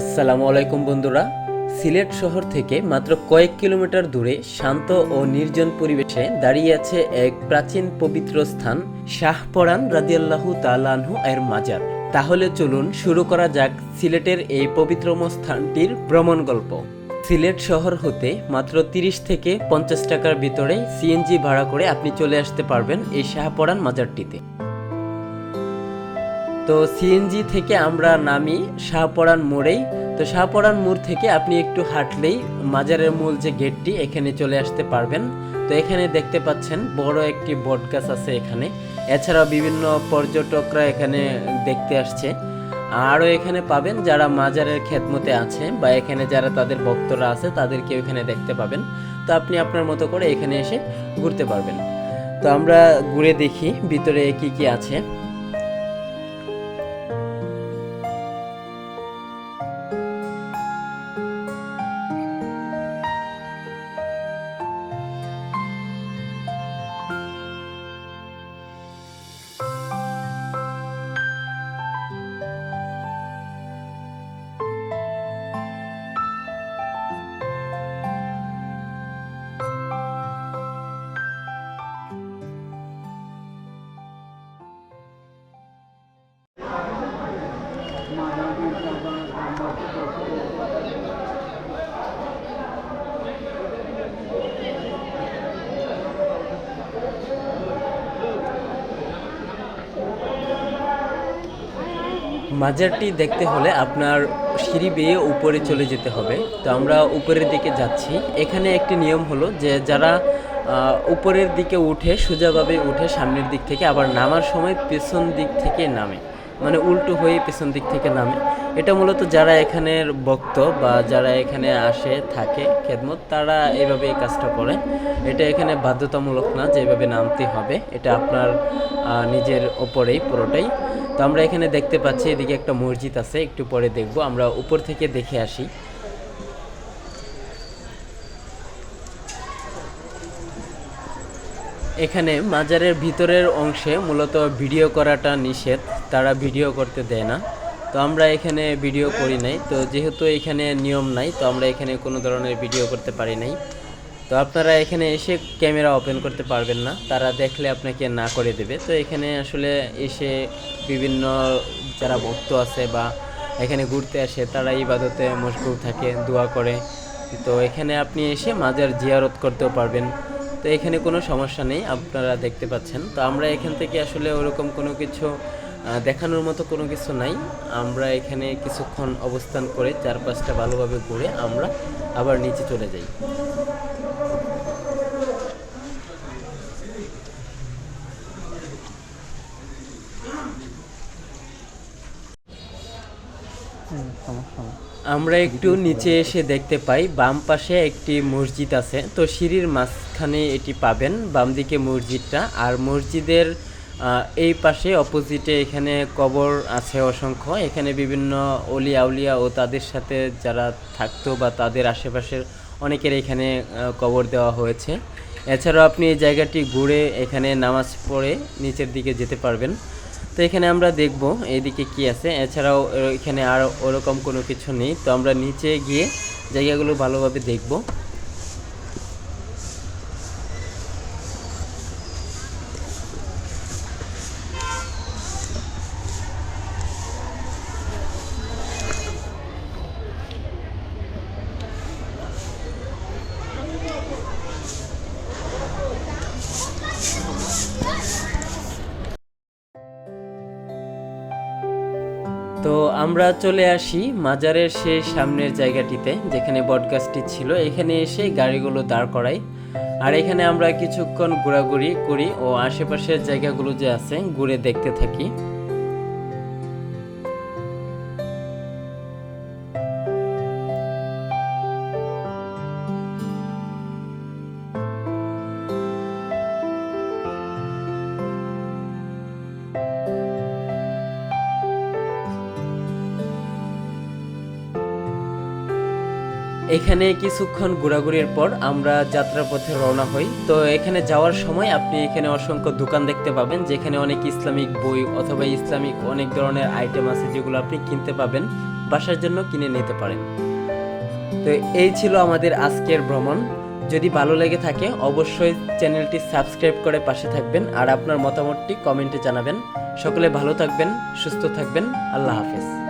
আসসালামু আলাইকুম বন্ধুরা। সিলেট শহর থেকে মাত্র কয়েক কিলোমিটার দূরে শান্ত ও নির্জন পরিবেশে দাঁড়িয়ে আছে এক প্রাচীন পবিত্র স্থান শাহপরান রাদিয়াল্লাহু তালানহু এর মাজার। তাহলে চলুন শুরু করা যাক সিলেটের এই পবিত্রম স্থানটির ভ্রমণ গল্প। সিলেট শহর হতে মাত্র তিরিশ থেকে পঞ্চাশ টাকার ভিতরে সিএনজি ভাড়া করে আপনি চলে আসতে পারবেন এই শাহপরান মাজারটিতে। তো সিএনজি থেকে আমরা নামি শাহপরান মোড়েই। তো শাহপরান মোড় থেকে আপনি একটু হাঁটলেই মাজারের মূল যে গেটটি, এখানে চলে আসতে পারবেন। তো এখানে দেখতে পাচ্ছেন বড় একটি বট গাছ আছে এখানে। এছাড়া বিভিন্ন পর্যটকরা এখানে দেখতে আসছে। আরও এখানে পাবেন যারা মাজারের খেদমতে আছে বা এখানে যারা তাদের ভক্তরা আছে তাদেরকে এখানে দেখতে পাবেন। তো আপনি আপনার মতো করে এখানে এসে ঘুরতে পারবেন। তো আমরা ঘুরে দেখি ভিতরে কি কি আছে। মাজারটি দেখতে হলে আপনার সিঁড়ি বেয়ে উপরে চলে যেতে হবে। তো আমরা উপরের দিকে যাচ্ছি। এখানে একটি নিয়ম হলো যে যারা উপরের দিকে উঠে সোজাভাবে উঠে সামনের দিক থেকে আবার নামার সময় পেছন দিক থেকে নামে। মানে উল্টো হয়ে পেছন দিক থেকে নামে। এটা মূলত যারা এখানের ভক্ত বা যারা এখানে আসে, থাকে, খেদমত, তারা এভাবে এই কাজটা করে। এটা এখানে বাধ্যতামূলক না যে এভাবে নামতে হবে। এটা আপনার নিজের ওপরেই পুরোটাই। তো আমরা এখানে দেখতে পাচ্ছি এদিকে একটা মসজিদ আছে, একটু পরে দেখব। আমরা উপর থেকে দেখে আসি। এখানে মাজারের ভিতরের অংশে মূলত ভিডিও করাটা নিষেধ, তারা ভিডিও করতে দেয় না। তো আমরা এখানে ভিডিও করি নাই। তো যেহেতু এখানে নিয়ম নাই, তো আমরা এখানে কোনো ধরনের ভিডিও করতে পারি নাই। তো আপনারা এখানে এসে ক্যামেরা ওপেন করতে পারবেন না। তারা দেখলে আপনাকে না করে দেবে। তো এখানে আসলে এসে বিভিন্ন যারা ভক্ত আছে বা এখানে ঘুরতে আসে, তারা ইবাদতে মশগুল থাকে, দোয়া করে। তো এখানে আপনি এসে মাজার জিয়ারত করতেও পারবেন। তো এখানে কোনো সমস্যা নেই, আপনারা দেখতে পাচ্ছেন। তো আমরা এখান থেকে আসলে ওরকম কোনো কিছু দেখানোর মতো কোনো কিছু নাই। আমরা এখানে কিছুক্ষণ অবস্থান করে চারপাশটা ভালোভাবে ঘুরে আমরা আবার নিচে চলে যাই। আমরা একটু নিচে এসে দেখতে পাই, বাম পাশে একটি মসজিদ আছে। তো সিঁড়ির মাঝখানে এটি পাবেন, বাম দিকে মসজিদটা। আর মসজিদের এই পাশে অপোজিটে এখানে কবর আছে অসংখ্য। এখানে বিভিন্ন অলি আউলিয়া ও তাদের সাথে যারা থাকতো বা তাদের আশেপাশের অনেকের এখানে কবর দেওয়া হয়েছে। এছাড়াও আপনি এই জায়গাটি ঘুরে এখানে নামাজ পড়ে নিচের দিকে যেতে পারবেন। তো এখানে আমরা দেখব এদিকে কি আছে। এছাড়াও এখানে আর ওরকম কোনো কিছু নেই। তো আমরা নিচে গিয়ে জায়গাগুলো ভালোভাবে দেখব। তো আমরা চলে আসি মাজারের সেই সামনের জায়গাটিতে, যেখানে বটগাছটি ছিল। এখানে এসে গাড়িগুলো দাঁড় করাই। আর এখানে আমরা কিছুক্ষণ ঘোরাঘুরি করি ও আশেপাশের জায়গাগুলো যে আছে, ঘুরে দেখতে থাকি। এখানে কিছুক্ষণ ঘোরাঘুরির পর আমরা যাত্রার পথে রওনা হই। তো এখানে যাওয়ার সময় আপনি এখানে অসংখ্য দোকান দেখতে পাবেন, যেখানে অনেক ইসলামিক বই অথবা ইসলামিক অনেক ধরনের আইটেম আছে যেগুলো আপনি কিনতে পাবেন, বাসার জন্য কিনে নিতে পারেন। তো এই ছিল আমাদের আজকের ভ্রমণ। যদি ভালো লেগে থাকে, অবশ্যই চ্যানেলটি সাবস্ক্রাইব করে পাশে থাকবেন আর আপনার মতামতটি কমেন্টে জানাবেন। সকলে ভালো থাকবেন, সুস্থ থাকবেন, আল্লাহ হাফেজ।